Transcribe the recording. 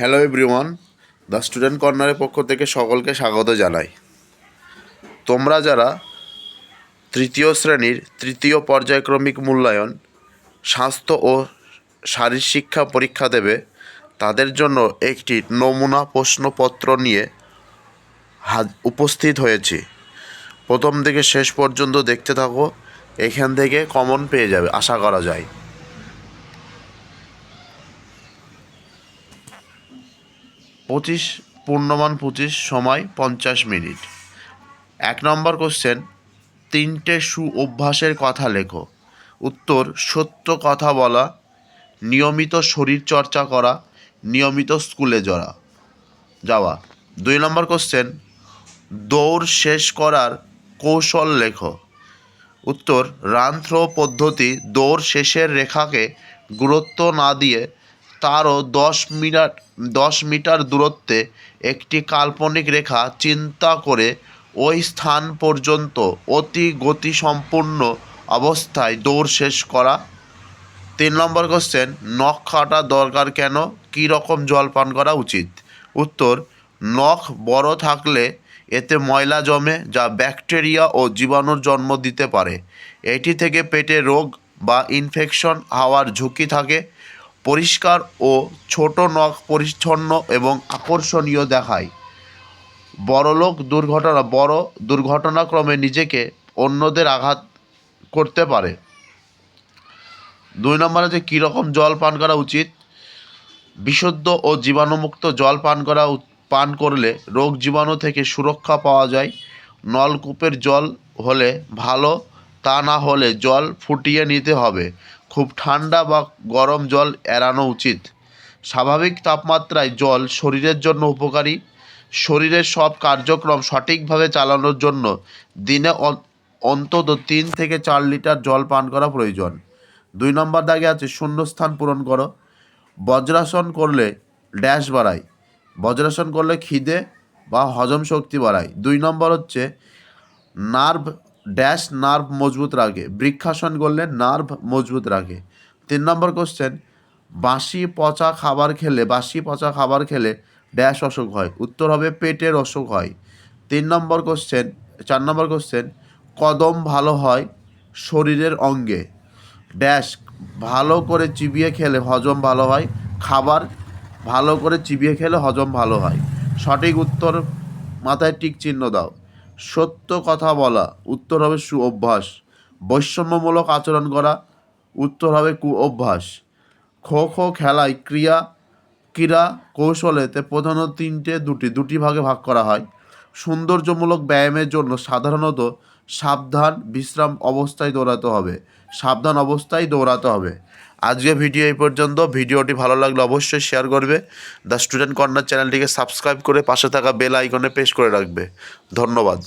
Hello everyone the student কর্নারের পক্ষ থেকে সকলকে স্বাগত জানাই। তোমরা যারা তৃতীয় শ্রেণির তৃতীয় পর্যায়ক্রমিক মূল্যায়ন, স্বাস্থ্য ও শারীরশিক্ষা পরীক্ষা দেবে, তাদের জন্য একটি নমুনা প্রশ্নপত্র নিয়ে উপস্থিত হয়েছি। প্রথম থেকে শেষ পর্যন্ত দেখতে থাকো, এখান থেকে কমন পেয়ে যাবে, আশা করা যায়। পঁচিশ, পূর্ণমান পঁচিশ সময় পঞ্চাশ মিনিট। এক নম্বর কোশ্চেন তিনটে সু অভ্যাসের কথা লেখো। উত্তর, সত্য কথা বলা, নিয়মিত শরীর চর্চা করা, নিয়মিত স্কুলে যাওয়া। যাওয়া। দুই নম্বর কোশ্চেন দৌড় শেষ করার কৌশল লেখো। উত্তর রান থ্রো পদ্ধতি দৌড় শেষের রেখাকে গুরুত্ব না দিয়ে তারও দশ মিটার দশ মিটার দূরত্বে একটি কাল্পনিক রেখা চিন্তা করে ওই স্থান পর্যন্ত অতি গতিসম্পন্ন অবস্থায় দৌড় শেষ করা। তিন নম্বর কোশ্চেন নখ কাটা দরকার কেন? কী রকম জল পান করা উচিত? উত্তর, নখ বড় থাকলে এতে ময়লা জমে যা ব্যাকটেরিয়া ও জীবাণুর জন্ম দিতে পারে। এটি থেকে পেটে রোগ বা ইনফেকশন হওয়ার ঝুঁকি থাকে। পরিষ্কার ও ছোট নখ পরিচ্ছন্ন এবং আকর্ষণীয় দেখায়। বড়লোক দুর্ঘটনা, বড় দুর্ঘটনাক্রমে নিজেকে অন্যদের আঘাত করতে পারে। দুই নম্বর হচ্ছে কীরকম জল পান করা উচিত? বিশুদ্ধ ও জীবাণুমুক্ত জল পান করা পান করলে রোগ জীবাণু থেকে সুরক্ষা পাওয়া যায়। নলকূপের জল হলে ভালো, তা না হলে জল ফুটিয়ে নিতে হবে। খুব ঠান্ডা বা গরম জল এড়ানো উচিত। স্বাভাবিক তাপমাত্রায় জল শরীরের জন্য উপকারী। শরীরের সব কার্যক্রম সঠিকভাবে চালানোর জন্য দিনে অন্তত তিন থেকে চার লিটার জল পান করা প্রয়োজন। দুই নম্বর দাগে আছে, শূন্যস্থান পূরণ করো। বজ্রাসন করলে ড্যাশ বাড়ায়। বজ্রাসন করলে খিদে বা হজম শক্তি বাড়ায়। দুই নম্বর হচ্ছে, নার্ভ ড্যাশ নার্ভ মজবুত রাখে। বৃক্ষাসন করলে নার্ভ মজবুত রাখে। তিন নম্বর কোশ্চেন বাসি পচা খাবার খেলে বাসি পচা খাবার খেলে ড্যাশ অসুখ হয়। উত্তর হবে পেটের অসুখ হয়। তিন নম্বর কোশ্চেন চার নম্বর কোশ্চেন কদম ভালো হয় শরীরের অঙ্গে। ড্যাশ ভালো করে চিবিয়ে খেলে হজম ভালো হয়। খাবার, ভালো করে চিবিয়ে খেলে হজম ভালো হয়। সঠিক উত্তর মাথায় টিক চিহ্ন দাও। সত্য কথা বলা, উত্তর হবে সু অভ্যাস বৈষম্যমূলক আচরণ করা, উত্তর হবে কু অভ্যাস খো খো খেলায় ক্রিয়া, ক্রীড়া কৌশলেতে প্রধানত তিনটে, দুটি দুটি ভাগে ভাগ করা হয়। সৌন্দর্যমূলক ব্যায়ামের জন্য সাধারণত সাবধান, বিশ্রাম অবস্থায় দৌড়াতে হবে। সাবধান অবস্থায় দৌড়াতে হবে। আজকে ভিডিও এই পর্যন্ত। ভিডিওটি ভালো লাগলে অবশ্যই শেয়ার করবে। দ্য স্টুডেন্ট কর্নার চ্যানেলটিকে সাবস্ক্রাইব করে পাশে থাকা বেল আইকনে প্রেস করে রাখবে। ধন্যবাদ।